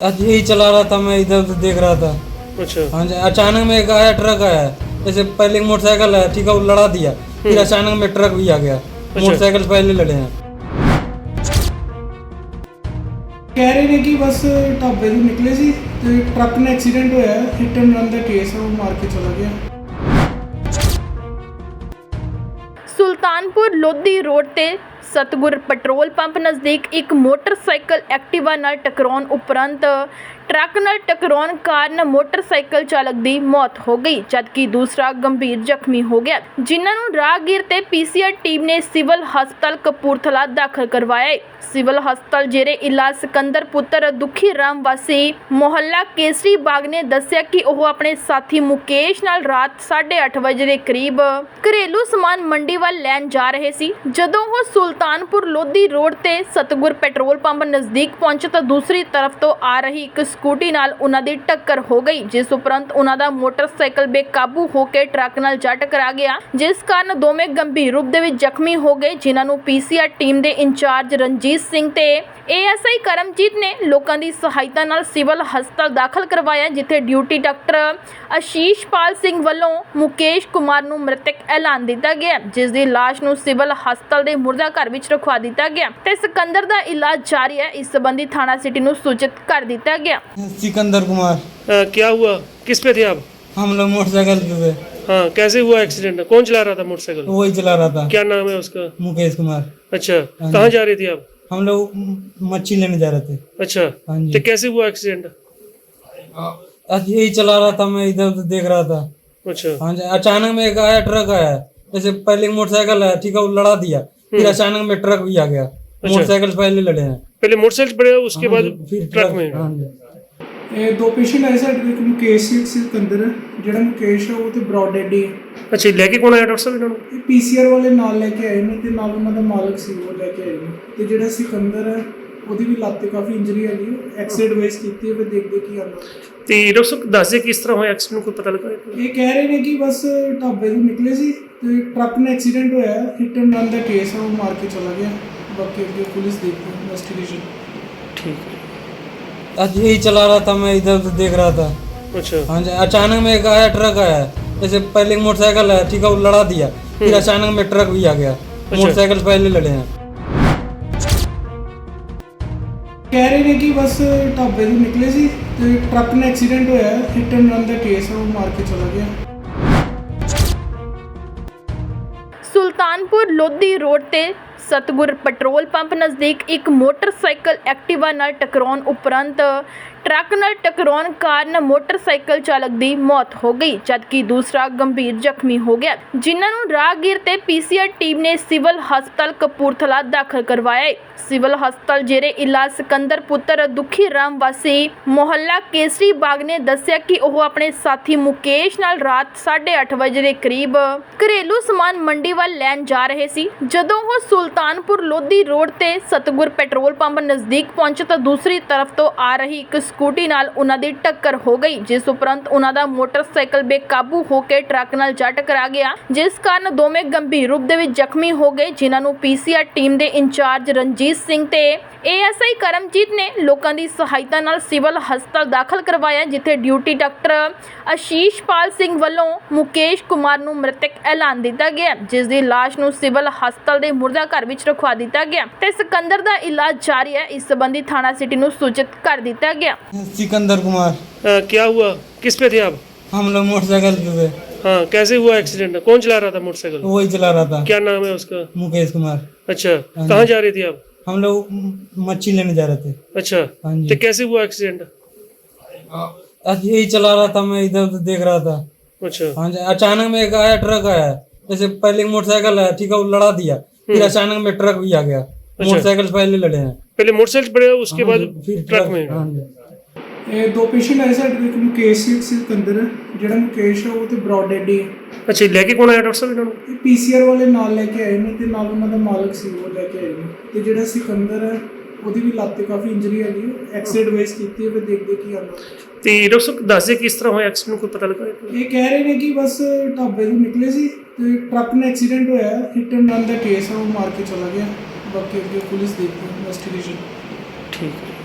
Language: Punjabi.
आज यही चला रहा था मैं इधर उधर देख रहा था अच्छा हाँ जी अचानक में एक आया ट्रक आया जैसे पहले एक मोटरसाइकिल है ठीक है वो लड़ा दिया फिर अचानक में ट्रक भी आ गया मोटरसाइकिल पहले लड़े हैं ਕਹਿ ਰਹੇ ਨੇ ਕਿ ਬਸ ਢਾਬੇ ਤੋਂ ਨਿਕਲੇ ਸੀ ਤੇ ਟਰੱਕ ਨਾਲ ਐਕਸੀਡੈਂਟ ਹੋਇਆ ਹਿੱਟ ਐਂਡ ਰਨ ਦਾ ਕੇਸ ਹੈ ਉਹ ਮਾਰ ਕੇ ਚਲਾ ਗਿਆ ਸੁਲਤਾਨਪੁਰ ਲੋਧੀ ਰੋਡ ਤੇ ਸਤਿਗੁਰ ਪੈਟਰੋਲ ਪੰਪ ਨਜ਼ਦੀਕ ਇੱਕ ਮੋਟਰਸਾਈਕਲ ਐਕਟਿਵਾ ਨਾਲ ਟਕਰਾਉਣ ਉਪਰੰਤ ਟਰੱਕ ਨਾਲ ਟਕਰਾਉਣ ਕਾਰਨ ਮੋਟਰਸਾਈਕਲ ਚਾਲਕ ਦੀ ਮੌਤ ਹੋ ਗਈ, ਜਦਕਿ ਦੂਸਰਾ ਗੰਭੀਰ ਜ਼ਖਮੀ ਹੋ ਗਿਆ। ਜਿਨ੍ਹਾਂ ਨੂੰ ਰਾਹਗੀਰ ਤੇ ਪੀਸੀਆਰ ਟੀਮ ਨੇ ਸਿਵਲ ਹਸਪਤਾਲ ਕਪੂਰਥਲਾ ਦਾਖਲ ਕਰਵਾਇਆ ਹੈ। ਸਿਵਲ ਹਸਪਤਾਲ ਜੇਰੇ ਇਲਾਜ ਸਿਕੰਦਰ ਪੁੱਤਰ ਦੁਖੀ ਰਾਮ ਵਾਸੀ ਮੁਹੱਲਾ ਕੇਸਰੀ ਬਾਗ ਨੇ ਦੱਸਿਆ ਕਿ ਉਹ ਆਪਣੇ ਸਾਥੀ ਮੁਕੇਸ਼ ਨਾਲ ਰਾਤ 8:30 ਵਜੇ ਦੇ ਕਰੀਬ ਘਰੇਲੂ ਸਮਾਨ ਮੰਡੀ ਵੱਲ ਲੈਣ ਜਾ ਰਹੇ ਸੀ। ਜਦੋਂ ਉਹ ਸੁਲਤਾਨਪੁਰ ਲੋਧੀ ਰੋਡ ਤੇ ਸਤਗੁਰ ਪੈਟਰੋਲ ਪੰਪ ਨਜ਼ਦੀਕ ਪਹੁੰਚੇ ਤਾਂ ਦੂਸਰੀ ਤਰਫ ਤੋਂ ਆ ਰਹੀ ਇੱਕ ਸਕੂਟੀ ਨਾਲ ਉਨ੍ਹਾਂ ਦੀ ਟੱਕਰ ਹੋ ਗਈ, ਜਿਸ ਉਪਰੰਤ ਉਹਨਾਂ ਦਾ ਮੋਟਰਸਾਈਕਲ ਬੇਕਾਬੂ ਹੋ ਕੇ ਟਰੱਕ ਨਾਲ ਜਾ ਟਕਰਾ ਗਿਆ, ਜਿਸ ਕਾਰਨ ਦੋਵੇਂ ਗੰਭੀਰ ਰੂਪ ਦੇ ਵਿੱਚ ਜ਼ਖਮੀ ਹੋ ਗਏ, ਜਿਨ੍ਹਾਂ ਨੂੰ ਪੀਸੀਆਰ ਟੀਮ ਦੇ ਇੰਚਾਰਜ ਰਣਜੀਤ ਸਿੰਘ ਤੇ ਏਐਸਆਈ ਕਰਮਜੀਤ ਨੇ ਲੋਕਾਂ ਦੀ ਸਹਾਇਤਾ ਨਾਲ ਸਿਵਲ ਹਸਪਤਾਲ ਦਾਖਲ ਕਰਵਾਇਆ, ਜਿੱਥੇ ਡਿਊਟੀ ਡਾਕਟਰ ਆਸ਼ੀਸ਼ਪਾਲ ਸਿੰਘ ਵੱਲੋਂ ਮੁਕੇਸ਼ ਕੁਮਾਰ ਨੂੰ ਮ੍ਰਿਤਕ ਐਲਾਨ ਦਿੱਤਾ ਗਿਆ, ਜਿਸ ਦੀ ਲਾਸ਼ ਨੂੰ ਸਿਵਲ ਹਸਪਤਾਲ ਦੇ ਮੁਰਦਾ ਘਰ ਵਿੱਚ ਰਖਵਾ ਦਿੱਤਾ ਗਿਆ ਤੇ ਸਿਕੰਦਰ ਦਾ ਇਲਾਜ ਜਾਰੀ ਹੈ, ਇਸ ਸੰਬੰਧੀ ਥਾਣਾ ਸਿਟੀ ਨੂੰ ਸੂਚਿਤ ਕਰ ਦਿੱਤਾ ਗਿਆ। सिकंदर कुमार आ, क्या हुआ? किस पे थे आप? हम लोग मोटरसाइकिल पे थे। हाँ कैसे हुआ एक्सीडेंट कौन चला रहा था मोटरसाइकिल? वही चला रहा था। क्या नाम है उसका? मुकेश कुमार। अच्छा हाँ कहाँ जा रही थी आप? हम लोग मच्छी लेने जा रहे थे। अच्छा हाँ जी। तो कैसे हुआ एक्सीडेंट यही चला रहा था मैं इधर उधर देख रहा था। अच्छा। हाँ जी अचानक में एक आया ट्रक आया। जैसे पहले मोटरसाइकिल आया ठीक है वो लड़ा दिया। फिर अचानक में ट्रक भी आ गया। मोटरसाइकिल पहले लड़े हैं। पहले मोटरसाइकिल पड़े उसके हाँ बाद फिर ट्रक में। हाँ जी। ਇਹ ਦੋ ਪੇਸ਼ੈਂਟ ਆਏ ਸਾਡੇ ਇੱਕ ਮੁਕੇਸ਼ ਸੀ ਇੱਕ ਸਿਕੰਦਰ ਜਿਹੜਾ ਮੁਕੇਸ਼ ਆ ਉਹ ਤੇ ਬ੍ਰੌਡ ਡੈਡ ਹੈ ਅੱਛਾ ਲੈ ਕੇ ਕੋਣ ਆਇਆ ਡਾਕਟਰ ਸਾਹਿਬ ਇਹਨਾਂ ਨੂੰ? ਪੀਸੀਆਰ ਵਾਲੇ ਨਾਲ ਲੈ ਕੇ ਆਏ ਨੇ ਤੇ ਨਾਲ ਉਹਨਾਂ ਦਾ ਮਾਲਕ ਸੀ ਉਹ ਲੈ ਕੇ ਆਏ ਨੇ। ਤੇ ਜਿਹੜਾ ਸਿਕੰਦਰ ਹੈ ਉਹਦੀ ਵੀ ਲੱਤ ਕਾਫੀ ਇੰਜਰੀ ਹੈਗੀ ਐਕਸੀਡੈਂਟ ਵਾਈਸ ਕੀਤੀ ਹੈ ਫਿਰ ਦੇਖਦੇ ਕੀ ਆਉਂਦਾ। ਤੇ ਡਾਕਟਰ ਸਾਹਿਬ ਦੱਸਦੇ ਕਿਸ ਤਰ੍ਹਾਂ ਹੋਇਆ ਐਕਸੀਡੈਂਟ ਕੋਈ ਪਤਾ ਲੱਗਾ? ਇਹ ਕਹਿ ਰਹੇ ਨੇ ਕਿ ਬਸ ਢਾਬੇ ਤੋਂ ਨਿਕਲੇ ਸੀ ਤੇ ਟਰੱਕ ਨਾਲ ਐਕਸੀਡੈਂਟ ਹੋਇਆ ਹਿੱਟ ਐਂਡ ਰਨ ਦਾ ਕੇਸ ਆ ਉਹ ਮਾਰ ਕੇ ਚਲਾ ਗਿਆ। ਬਾਕੀ ਅੱਗੇ ਪੁਲਿਸ ਦੇਖਦੀ ਇਨਵੈਸਟੀਗੇਸ਼ਨ ਠੀਕ ਹੈ। यही चला रहा था मैं इधर उधर देख रहा था अच्छा हाँ जी अचानक में एक आया ट्रक आया जैसे पहले एक मोटरसाइकिल है ठीक है वो लड़ा दिया फिर अचानक में ट्रक भी आ गया मोटरसाइकिल पहले लड़े हैं ਕਹਿ ਰਹੇ ਨੇ ਕਿ ਬਸ ਢਾਬੇ ਤੋਂ ਨਿਕਲੇ ਸੀ ਤੇ ਟਰੱਕ ਨਾਲ ਐਕਸੀਡੈਂਟ ਹੋਇਆ ਹਿੱਟ ਐਂਡ ਰਨ ਦਾ ਕੇਸ ਹੈ ਉਹ ਮਾਰ ਕੇ ਚਲਾ ਗਿਆ ਸੁਲਤਾਨਪੁਰ ਲੋਧੀ ਰੋਡ ਤੇ ਸਤਗੁਰ ਪੈਟਰੋਲ ਪੰਪ ਨਜ਼ਦੀਕ ਇੱਕ ਮੋਟਰਸਾਈਕਲ ਐਕਟਿਵਾ ਨਾਲ ਟਕਰਾਉਣ ਉਪਰੰਤ ਟਰੱਕ ਨਾਲ ਟਕਰਾਉਣ ਕਾਰਨ ਮੋਟਰਸਾਈਕਲ ਚਾਲਕ ਦੀ ਮੌਤ ਹੋ ਗਈ, ਜਦਕਿ ਦੂਸਰਾ ਗੰਭੀਰ ਜ਼ਖਮੀ ਹੋ ਗਿਆ। ਜਿਨ੍ਹਾਂ ਨੂੰ ਰਾਹਗੀਰ ਤੇ ਪੀਸੀਆਰ ਟੀਮ ਨੇ ਸਿਵਲ ਹਸਪਤਾਲ ਕਪੂਰਥਲਾ ਦਾਖਲ ਕਰਵਾਇਆ ਸਿਵਲ ਹਸਪਤਾਲ ਜੇਰੇ ਇਲਾਜ ਸਿਕੰਦਰ ਪੁੱਤਰ ਦੁਖੀ ਰਾਮ ਵਾਸੀ ਮੁਹੱਲਾ ਕੇਸਰੀ ਬਾਗ ਨੇ ਦੱਸਿਆ ਕਿ ਉਹ ਆਪਣੇ ਸਾਥੀ ਮੁਕੇਸ਼ ਨਾਲ ਰਾਤ 8:30 ਵਜੇ ਦੇ ਕਰੀਬ ਘਰੇਲੂ ਸਮਾਨ ਮੰਡੀ ਵੱਲ ਲੈਣ ਜਾ ਰਹੇ ਸੀ। ਜਦੋਂ ਉਹ ਸੁਲਤਾਨਪੁਰ ਲੋਧੀ ਰੋਡ ਤੇ ਸਤਗੁਰ ਪੈਟਰੋਲ ਪੰਪ ਨਜ਼ਦੀਕ ਪਹੁੰਚੇ ਤਾਂ ਦੂਸਰੀ ਤਰਫ ਤੋਂ ਆ ਰਹੀ ਇੱਕ ਸਕੂਟੀ ਨਾਲ ਉਹਨਾਂ ਦੀ ਟੱਕਰ ਹੋ ਗਈ, ਜਿਸ ਉਪਰੰਤ ਉਹਨਾਂ ਦਾ ਮੋਟਰਸਾਈਕਲ ਬੇਕਾਬੂ ਹੋ ਕੇ ਟਰੱਕ ਨਾਲ ਜਾ ਟਕਰਾ ਗਿਆ, ਜਿਸ ਕਾਰਨ ਦੋਵੇਂ ਗੰਭੀਰ ਰੂਪ ਦੇ ਵਿੱਚ ਜ਼ਖਮੀ ਹੋ ਗਏ, ਜਿਨ੍ਹਾਂ ਨੂੰ ਪੀਸੀਆਰ ਟੀਮ ਦੇ ਇੰਚਾਰਜ ਰਣਜੀਤ ਸਿੰਘ ਤੇ ਏਐਸਆਈ ਕਰਮਜੀਤ ਨੇ ਲੋਕਾਂ ਦੀ ਸਹਾਇਤਾ ਨਾਲ ਸਿਵਲ ਹਸਪਤਾਲ ਦਾਖਲ ਕਰਵਾਇਆ, ਜਿੱਥੇ ਡਿਊਟੀ ਡਾਕਟਰ ਆਸ਼ੀਸ਼ਪਾਲ ਸਿੰਘ ਵੱਲੋਂ ਮੁਕੇਸ਼ ਕੁਮਾਰ ਨੂੰ ਮ੍ਰਿਤਕ ਐਲਾਨ ਦਿੱਤਾ ਗਿਆ, ਜਿਸ ਦੀ ਲਾਸ਼ ਨੂੰ ਸਿਵਲ ਹਸਪਤਾਲ ਦੇ ਮੁਰਦਾ ਘਰ ਵਿੱਚ ਰਖਵਾ ਦਿੱਤਾ ਗਿਆ ਤੇ ਸਿਕੰਦਰ ਦਾ ਇਲਾਜ ਜਾਰੀ ਹੈ ਇਸ ਸੰਬੰਧੀ ਥਾਣਾ ਸਿਟੀ ਨੂੰ ਸੂਚਿਤ ਕਰ ਦਿੱਤਾ ਗਿਆ सिकंदर कुमार आ, क्या हुआ किस पे थे आप हम लोग मोटरसाइकिल पे थे हाँ कैसे हुआ एक्सीडेंट कौन चला रहा था मोटरसाइकिल वही चला रहा था क्या नाम है उसका मुकेश कुमार अच्छा हाँ कहाँ जी। जा रही थी आप हम लोग मच्छी लेने जा रहे थे अच्छा हाँ जी। तो कैसे हुआ एक्सीडेंट आज यही चला रहा था मैं इधर उधर देख रहा था अच्छा हाँ जी अचानक में एक आया ट्रक आया जैसे पहले एक मोटरसाइकिल है ठीक है वो लड़ा दिया फिर अचानक में ट्रक भी आ गया मोटरसाइकिल पहले लड़े हैं पहले मोटरसाइकिल पड़े उसके हाँ बाद जी, फिर ट्रक में हाँ जी ਇਹ ਦੋ ਪੇਸ਼ੈਂਟ ਆਏ ਸਾਡੇ ਕੋਲ ਇੱਕ ਮੁਕੇਸ਼ ਸਿੰਘ ਸਿਕੰਦਰ ਜਿਹੜਾ ਮੁਕੇਸ਼ ਹੈ ਉਹ ਤੇ ਬ੍ਰੌਡ ਡੈਡੀ ਹੈ अच्छा लेके कौन आया डॉक्टर साहब इन्होंने ਇਹ ਪੀਸੀਆਰ ਵਾਲੇ ਨਾਲ ਲੈ ਕੇ ਆਏ ਨੇ ਤੇ ਨਾਲ ਉਹਨਾਂ ਦਾ ਮਾਲਕ ਸੀ ਉਹ ਲੈ ਕੇ ਆਏ ਨੇ ਤੇ ਜਿਹੜਾ ਸਿਕੰਦਰ ਹੈ ਉਹਦੀ ਵੀ ਲੱਤ ਤੇ ਕਾਫੀ ਇੰਜਰੀ ਹੈਗੀ ਐਕਸੀਡੈਂਟ ਵੇਸ ਕੀਤੀ ਹੈ ਫਿਰ ਦੇਖਦੇ ਕੀ ਆਉਂਦਾ ਤੇ ਡਾਕਟਰ ਸਾਹਿਬ ਦੱਸ ਦੇ ਕਿਸ ਤਰ੍ਹਾਂ ਹੋਇਆ ਐਕਸੀਡੈਂਟ ਕੋਈ ਪਤਾ ਲੱਗਾ? ਇਹ ਕਹਿ ਰਹੇ ਨੇ ਕਿ ਬਸ ਢਾਬੇ ਤੋਂ ਨਿਕਲੇ ਸੀ ਤੇ ਟਰੱਕ ਨਾਲ ਐਕਸੀਡੈਂਟ ਹੋਇਆ ਹਿੱਟ ਐਂਡ ਰਨ ਦਾ ਕੇਸ ਹੈ ਉਹ ਮਾਰ ਕੇ ਚਲਾ ਗਿਆ। ਬਾਕੀ ਅੱਗੇ ਪੁਲਿਸ ਦੇਖਦੀ ਇਨਵੈਸਟੀਗੇਸ਼ਨ ਠੀਕ ਹੈ।